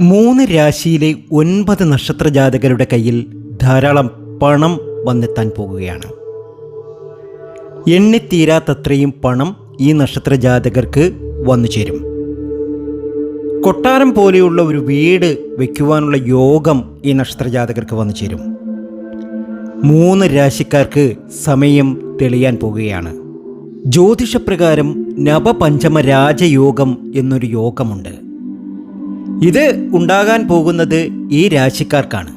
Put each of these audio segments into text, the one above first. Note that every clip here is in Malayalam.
മൂന്ന് രാശിയിലെ ഒൻപത് നക്ഷത്ര ജാതകരുടെ കയ്യിൽ ധാരാളം പണം വന്നെത്താൻ പോകുകയാണ്. എണ്ണിത്തീരാത്തത്രയും പണം ഈ നക്ഷത്ര ജാതകർക്ക് വന്നു ചേരും. കൊട്ടാരം പോലെയുള്ള ഒരു വീട് വയ്ക്കുവാനുള്ള യോഗം ഈ നക്ഷത്ര ജാതകർക്ക് വന്നു ചേരും. മൂന്ന് രാശിക്കാർക്ക് സമയം തെളിയാൻ പോകുകയാണ്. ജ്യോതിഷപ്രകാരം നവപഞ്ചമ രാജയോഗം എന്നൊരു യോഗമുണ്ട്. ഇത് ഉണ്ടാകാൻ പോകുന്നത് ഈ രാശിക്കാർക്കാണ്.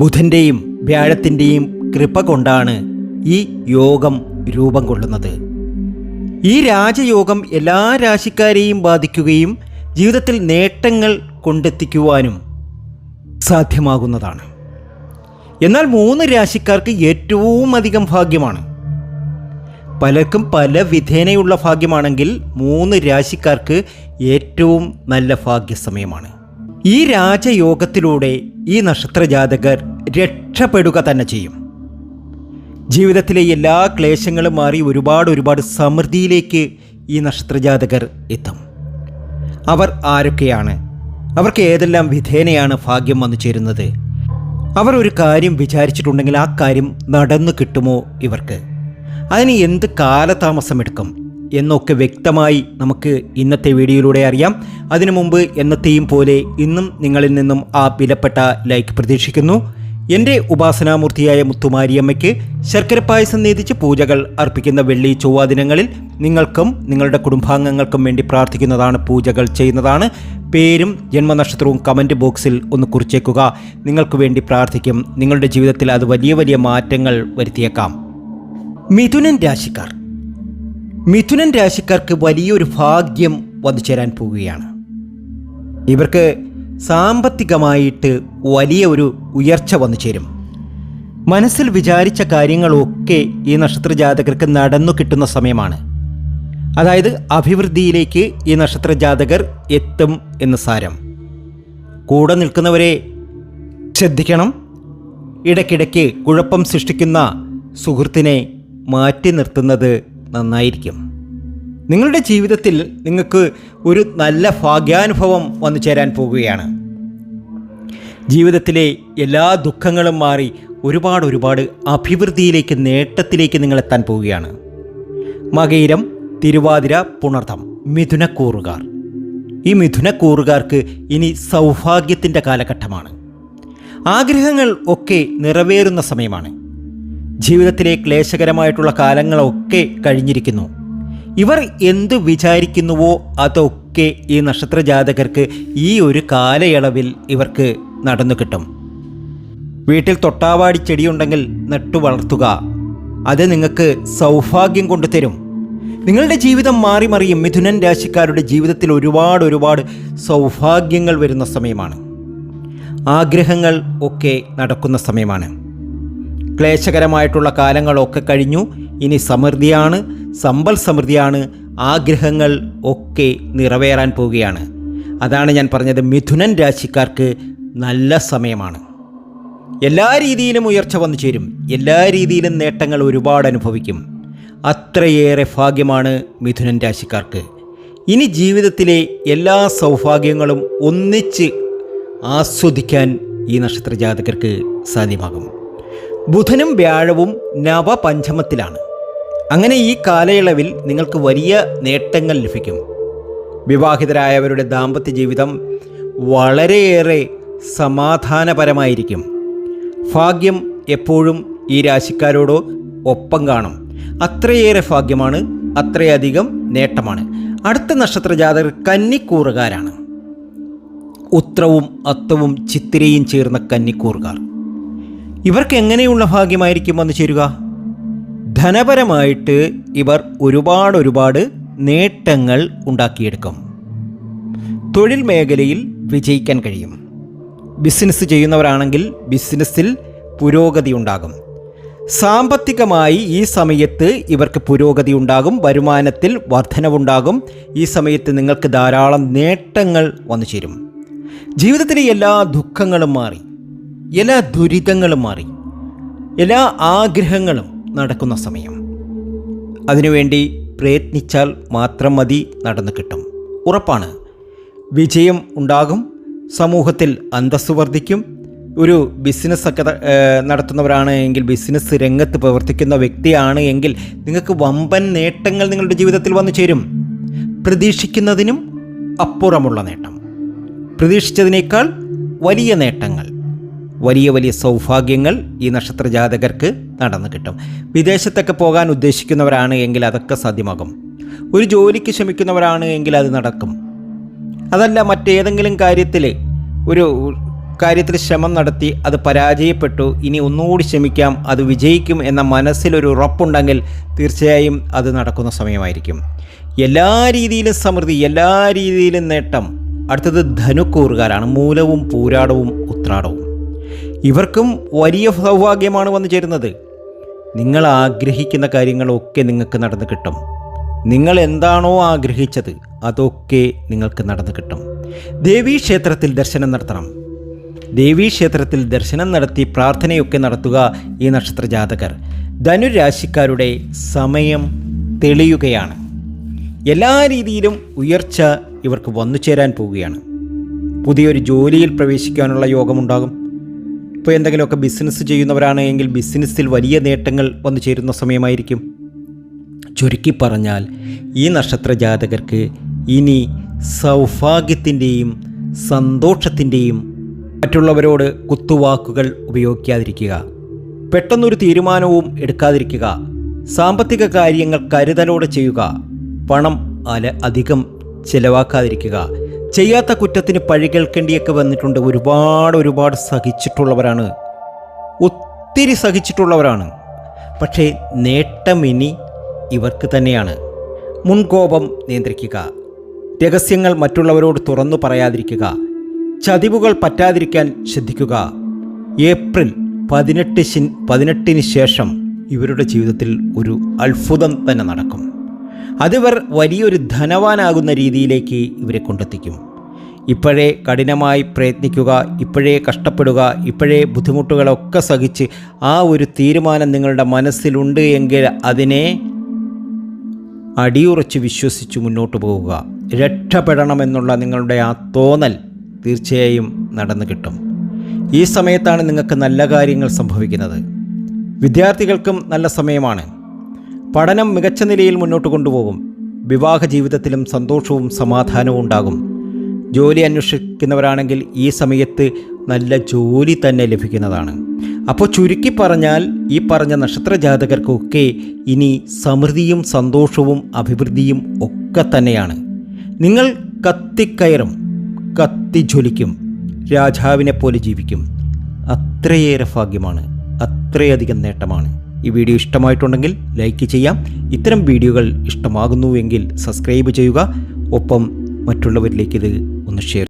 ബുധന്റെയും വ്യാഴത്തിന്റെയും കൃപ കൊണ്ടാണ് ഈ യോഗം രൂപം കൊള്ളുന്നത്. ഈ രാജയോഗം എല്ലാ രാശിക്കാരെയും ബാധിക്കുകയും ജീവിതത്തിൽ നേട്ടങ്ങൾ കൊണ്ടെത്തിക്കുവാനും സാധ്യമാകുന്നതാണ്. എന്നാൽ മൂന്ന് രാശിക്കാർക്ക് ഏറ്റവും അധികം ഭാഗ്യമാണ്. പലർക്കും പല വിധേനയുള്ള ഭാഗ്യമാണെങ്കിൽ മൂന്ന് രാശിക്കാർക്ക് ഏറ്റവും നല്ല ഭാഗ്യസമയമാണ്. ഈ രാജയോഗത്തിലൂടെ ഈ നക്ഷത്രജാതകർ രക്ഷപ്പെടുക തന്നെ ചെയ്യും. ജീവിതത്തിലെ എല്ലാ ക്ലേശങ്ങളും മാറി ഒരുപാട് ഒരുപാട് സമൃദ്ധിയിലേക്ക് ഈ നക്ഷത്രജാതകർ എത്തും. അവർ ആരൊക്കെയാണ്? അവർക്ക് ഏതെല്ലാം വിധേനയാണ് ഭാഗ്യം വന്നു ചേരുന്നത്? അവർ ഒരു കാര്യം വിചാരിച്ചിട്ടുണ്ടെങ്കിൽ ആ കാര്യം നടന്നു കിട്ടുമോ ഇവർക്ക്? അതിന് എന്ത് കാലതാമസം എടുക്കും എന്നൊക്കെ വ്യക്തമായി നമുക്ക് ഇന്നത്തെ വീഡിയോയിലൂടെ അറിയാം. അതിനു മുമ്പ് എന്നത്തെയും പോലെ ഇന്നും നിങ്ങളിൽ നിന്നും ആ വിലപ്പെട്ട ലൈക്ക് പ്രതീക്ഷിക്കുന്നു. എന്റെ ഉപാസനാമൂർത്തിയായ മുത്തുമാരിയമ്മയ്ക്ക് ശർക്കര പായസം നീതിച്ച് പൂജകൾ അർപ്പിക്കുന്ന വെള്ളി ചൊവ്വ ദിനങ്ങളിൽ നിങ്ങൾക്കും നിങ്ങളുടെ കുടുംബാംഗങ്ങൾക്കും വേണ്ടി പ്രാർത്ഥിക്കുന്നതാണ് പൂജകൾ ചെയ്യുന്നതാണ്. പേരും ജന്മനക്ഷത്രവും കമന്റ് ബോക്സിൽ ഒന്ന് കുറിച്ചേക്കുക. നിങ്ങൾക്ക് വേണ്ടി പ്രാർത്ഥിക്കും. നിങ്ങളുടെ ജീവിതത്തിൽ അത് വലിയ വലിയ മാറ്റങ്ങൾ വരുത്തിയേക്കാം. മിഥുനൻ രാശിക്കാർ. മിഥുനൻ രാശിക്കാർക്ക് വലിയൊരു ഭാഗ്യം വന്നു ചേരാൻ പോവുകയാണ്. ഇവർക്ക് സാമ്പത്തികമായിട്ട് വലിയ ഒരു ഉയർച്ച വന്നു ചേരും. മനസ്സിൽ വിചാരിച്ച കാര്യങ്ങളൊക്കെ ഈ നക്ഷത്ര ജാതകർക്ക് നടന്നു കിട്ടുന്ന സമയമാണ്. അതായത് അഭിവൃദ്ധിയിലേക്ക് ഈ നക്ഷത്ര ജാതകർ എത്തും എന്ന് സാരം. കൂടെ നിൽക്കുന്നവരെ ശ്രദ്ധിക്കണം. ഇടയ്ക്കിടയ്ക്ക് കുഴപ്പം സൃഷ്ടിക്കുന്ന സുഹൃത്തിനെ മാറ്റി നിർത്തുന്നത് നന്നായിരിക്കും. നിങ്ങളുടെ ജീവിതത്തിൽ നിങ്ങൾക്ക് ഒരു നല്ല ഭാഗ്യാനുഭവം വന്നു ചേരാൻ പോകുകയാണ്. ജീവിതത്തിലെ എല്ലാ ദുഃഖങ്ങളും മാറി ഒരുപാട് ഒരുപാട് അഭിവൃദ്ധിയിലേക്ക് നേട്ടത്തിലേക്ക് നിങ്ങൾ എത്താൻ പോവുകയാണ്. മകയിരം തിരുവാതിര പുണർത്തം മിഥുനക്കൂറുകാർ ഈ മിഥുനക്കൂറുകാർക്ക് ഇനി സൗഭാഗ്യത്തിന്റെ കാലഘട്ടമാണ്. ആഗ്രഹങ്ങൾ ഒക്കെ നിറവേറുന്ന സമയമാണ്. ജീവിതത്തിലെ ക്ലേശകരമായിട്ടുള്ള കാലങ്ങളൊക്കെ കഴിഞ്ഞിരിക്കുന്നു. ഇവർ എന്തു വിചാരിക്കുന്നുവോ അതൊക്കെ ഈ നക്ഷത്ര ജാതകർക്ക് ഈ ഒരു കാലയളവിൽ ഇവർക്ക് നടന്നു കിട്ടും. വീട്ടിൽ തൊട്ടാവാടി ചെടിയുണ്ടെങ്കിൽ നട്ടു വളർത്തുക. അത് നിങ്ങൾക്ക് സൗഭാഗ്യം കൊണ്ടു തരും. നിങ്ങളുടെ ജീവിതം മാറി മറിയും മിഥുനൻ രാശിക്കാരുടെ ജീവിതത്തിൽ ഒരുപാട് ഒരുപാട് സൗഭാഗ്യങ്ങൾ വരുന്ന സമയമാണ്. ആഗ്രഹങ്ങൾ ഒക്കെ നടക്കുന്ന സമയമാണ്. ക്ലേശകരമായിട്ടുള്ള കാലങ്ങളൊക്കെ കഴിഞ്ഞു. ഇനി സമൃദ്ധിയാണ് സമ്പൽ സമൃദ്ധിയാണ് ആഗ്രഹങ്ങൾ ഒക്കെ നിറവേറാൻ പോവുകയാണ്. അതാണ് ഞാൻ പറഞ്ഞത് മിഥുനൻ രാശിക്കാർക്ക് നല്ല സമയമാണ്. എല്ലാ രീതിയിലും ഉയർച്ച വന്നു ചേരും. എല്ലാ രീതിയിലും നേട്ടങ്ങൾ ഒരുപാട് അനുഭവിക്കും. അത്രയേറെ ഭാഗ്യമാണ് മിഥുനൻ രാശിക്കാർക്ക്. ഇനി ജീവിതത്തിലെ എല്ലാ സൗഭാഗ്യങ്ങളും ഒന്നിച്ച് ആസ്വദിക്കാൻ ഈ നക്ഷത്ര ജാതകർക്ക് സാധ്യമാകും. ബുധനും വ്യാഴവും നവപഞ്ചമത്തിലാണ്. അങ്ങനെ ഈ കാലയളവിൽ നിങ്ങൾക്ക് വലിയ നേട്ടങ്ങൾ ലഭിക്കും. വിവാഹിതരായവരുടെ ദാമ്പത്യ ജീവിതം വളരെയേറെ സമാധാനപരമായിരിക്കും. ഭാഗ്യം എപ്പോഴും ഈ രാശിക്കാരോടോ ഒപ്പം കാണും. അത്രയേറെ ഭാഗ്യമാണ് അത്രയധികം നേട്ടമാണ്. അടുത്ത നക്ഷത്ര ജാതകർ കന്നിക്കൂറുകാരാണ്. ഉത്രവും അത്തവും ചിത്തിരയും ചേർന്ന കന്നിക്കൂറുകാർ. ഇവർക്ക് എങ്ങനെയുള്ള ഭാഗ്യമായിരിക്കും വന്നു ചേരുക? ധനപരമായിട്ട് ഇവർ ഒരുപാട് ഒരുപാട് നേട്ടങ്ങൾ ഉണ്ടാക്കിയെടുക്കും. തൊഴിൽ മേഖലയിൽ വിജയിക്കാൻ കഴിയും. ബിസിനസ് ചെയ്യുന്നവരാണെങ്കിൽ ബിസിനസ്സിൽ പുരോഗതി ഉണ്ടാകും. സാമ്പത്തികമായി ഈ സമയത്ത് ഇവർക്ക് പുരോഗതി ഉണ്ടാകും വരുമാനത്തിൽ വർധനവുണ്ടാകും. ഈ സമയത്ത് നിങ്ങൾക്ക് ധാരാളം നേട്ടങ്ങൾ വന്നു ചേരും. ജീവിതത്തിലെ എല്ലാ ദുഃഖങ്ങളും മാറി. എല്ലാ ദുരിതങ്ങളും മാറി എല്ലാ ആഗ്രഹങ്ങളും നടക്കുന്ന സമയം. അതിനുവേണ്ടി പ്രയത്നിച്ചാൽ മാത്രം മതി നടന്നു കിട്ടും. ഉറപ്പാണ്. വിജയം ഉണ്ടാകും സമൂഹത്തിൽ അന്തസ്സു വർദ്ധിക്കും. ഒരു ബിസിനസ് ഒക്കെ നടത്തുന്നവരാണ് എങ്കിൽ ബിസിനസ് രംഗത്ത് പ്രവർത്തിക്കുന്ന വ്യക്തിയാണ് എങ്കിൽ നിങ്ങൾക്ക് വമ്പൻ നേട്ടങ്ങൾ നിങ്ങളുടെ ജീവിതത്തിൽ വന്നു ചേരും. പ്രതീക്ഷിക്കുന്നതിനും അപ്പുറമുള്ള നേട്ടം. പ്രതീക്ഷിച്ചതിനേക്കാൾ വലിയ നേട്ടങ്ങൾ. വലിയ വലിയ സൗഭാഗ്യങ്ങൾ ഈ നക്ഷത്ര ജാതകർക്ക് നടന്നു കിട്ടും. വിദേശത്തൊക്കെ പോകാൻ ഉദ്ദേശിക്കുന്നവരാണ് എങ്കിൽ അതൊക്കെ സാധ്യമാകും. ഒരു ജോലിക്ക് ശ്രമിക്കുന്നവരാണ് എങ്കിൽ അത് നടക്കും. അതല്ല മറ്റേതെങ്കിലും കാര്യത്തിൽ ഒരു കാര്യത്തിൽ ശ്രമം നടത്തി അത് പരാജയപ്പെട്ടു ഇനി ഒന്നുകൂടി ശ്രമിക്കാം അത് വിജയിക്കും എന്ന മനസ്സിലൊരു ഉറപ്പുണ്ടെങ്കിൽ തീർച്ചയായും അത് നടക്കുന്ന സമയമായിരിക്കും. എല്ലാ രീതിയിലും സമൃദ്ധി എല്ലാ രീതിയിലും നേട്ടം. അടുത്തത് ധനുക്കൂറുകാരാണ്. മൂലവും പൂരാടവും ഉത്രാടവും. ഇവർക്കും വലിയ സൗഭാഗ്യമാണ് വന്നു ചേരുന്നത്. നിങ്ങൾ ആഗ്രഹിക്കുന്ന കാര്യങ്ങളൊക്കെ നിങ്ങൾക്ക് നടന്നു കിട്ടും. നിങ്ങൾ എന്താണോ ആഗ്രഹിച്ചത് അതൊക്കെ നിങ്ങൾക്ക് നടന്നു കിട്ടും. ദേവീ ക്ഷേത്രത്തിൽ ദർശനം നടത്തണം. ദേവീ ക്ഷേത്രത്തിൽ ദർശനം നടത്തി പ്രാർത്ഥനയൊക്കെ നടത്തുക ഈ നക്ഷത്ര ജാതകർ. ധനുരാശിക്കാരുടെ സമയം തെളിയുകയാണ്. എല്ലാ രീതിയിലും ഉയർച്ച ഇവർക്ക് വന്നു ചേരാൻ പോവുകയാണ്. പുതിയൊരു ജോലിയിൽ പ്രവേശിക്കാനുള്ള യോഗമുണ്ടാകും. ഇപ്പോൾ എന്തെങ്കിലുമൊക്കെ ബിസിനസ് ചെയ്യുന്നവരാണ് എങ്കിൽ ബിസിനസ്സിൽ വലിയ നേട്ടങ്ങൾ വന്നു ചേരുന്ന സമയമായിരിക്കും. ചുരുക്കി പറഞ്ഞാൽ ഈ നക്ഷത്ര ജാതകർക്ക് ഇനി സൗഭാഗ്യത്തിന്റെയും സന്തോഷത്തിന്റെയും മറ്റുള്ളവരോട് കുത്തുവാക്കുകൾ ഉപയോഗിക്കാതിരിക്കുക. പെട്ടെന്നൊരു തീരുമാനവും എടുക്കാതിരിക്കുക. സാമ്പത്തിക കാര്യങ്ങൾ കരുതലോടെ ചെയ്യുക. പണം അല അധികം ചിലവാക്കാതിരിക്കുക. ചെയ്യാത്ത കുറ്റത്തിന് പഴി കേൾക്കേണ്ടിയൊക്കെ വന്നിട്ടുണ്ട്. ഒരുപാട് ഒരുപാട് സഹിച്ചിട്ടുള്ളവരാണ്. ഒത്തിരി സഹിച്ചിട്ടുള്ളവരാണ്. പക്ഷേ നേട്ടം ഇനി ഇവർക്ക് തന്നെയാണ്. മുൻകോപം നിയന്ത്രിക്കുക. രഹസ്യങ്ങൾ മറ്റുള്ളവരോട് തുറന്നു പറയാതിരിക്കുക. ചതിവുകൾ പറ്റാതിരിക്കാൻ ശ്രദ്ധിക്കുക. ഏപ്രിൽ പതിനെട്ട് പതിനെട്ടിന് ശേഷം ഇവരുടെ ജീവിതത്തിൽ ഒരു അത്ഭുതം തന്നെ നടക്കും. അതിവർ വലിയൊരു ധനവാനാകുന്ന രീതിയിലേക്ക് ഇവരെ കൊണ്ടെത്തിക്കും. ഇപ്പോഴേ കഠിനമായി പ്രയത്നിക്കുക ഇപ്പോഴേ കഷ്ടപ്പെടുക ഇപ്പോഴേ ബുദ്ധിമുട്ടുകളൊക്കെ സഹിച്ച് ആ ഒരു തീരുമാനം നിങ്ങളുടെ മനസ്സിലുണ്ട് എങ്കിൽ അതിനെ അടിയുറച്ച് വിശ്വസിച്ച് മുന്നോട്ട് പോവുക രക്ഷപ്പെടണമെന്നുള്ള നിങ്ങളുടെ ആ തോന്നൽ തീർച്ചയായും നടന്നു കിട്ടും. ഈ സമയത്താണ് നിങ്ങൾക്ക് നല്ല കാര്യങ്ങൾ സംഭവിക്കുന്നത്. വിദ്യാർത്ഥികൾക്കും നല്ല സമയമാണ്. പഠനം മികച്ച നിലയിൽ മുന്നോട്ട് കൊണ്ടുപോകും. വിവാഹ ജീവിതത്തിലും സന്തോഷവും സമാധാനവും ഉണ്ടാകും. ജോലി അന്വേഷിക്കുന്നവരാണെങ്കിൽ ഈ സമയത്ത് നല്ല ജോലി തന്നെ ലഭിക്കുന്നതാണ്. അപ്പോൾ ചുരുക്കി പറഞ്ഞാൽ ഈ പറഞ്ഞ നക്ഷത്ര ജാതകർക്കൊക്കെ ഇനി സമൃദ്ധിയും സന്തോഷവും അഭിവൃദ്ധിയും ഒക്കെ തന്നെയാണ്. നിങ്ങൾ കത്തിക്കയറും കത്തിജ്വലിക്കും രാജാവിനെ പോലെ ജീവിക്കും. അത്രയേറെ ഭാഗ്യമാണ് അത്രയധികം നേട്ടമാണ്. ഈ വീഡിയോ ഇഷ്ടമായിട്ടുണ്ടെങ്കിൽ ലൈക്ക് ചെയ്യാം. ഇത്തരം വീഡിയോകൾ ഇഷ്ടമാകുന്നുവെങ്കിൽ സബ്സ്ക്രൈബ് ചെയ്യുക. ഒപ്പം മറ്റുള്ളവരിലേക്ക് ഇത് ഒന്ന് ഷെയർ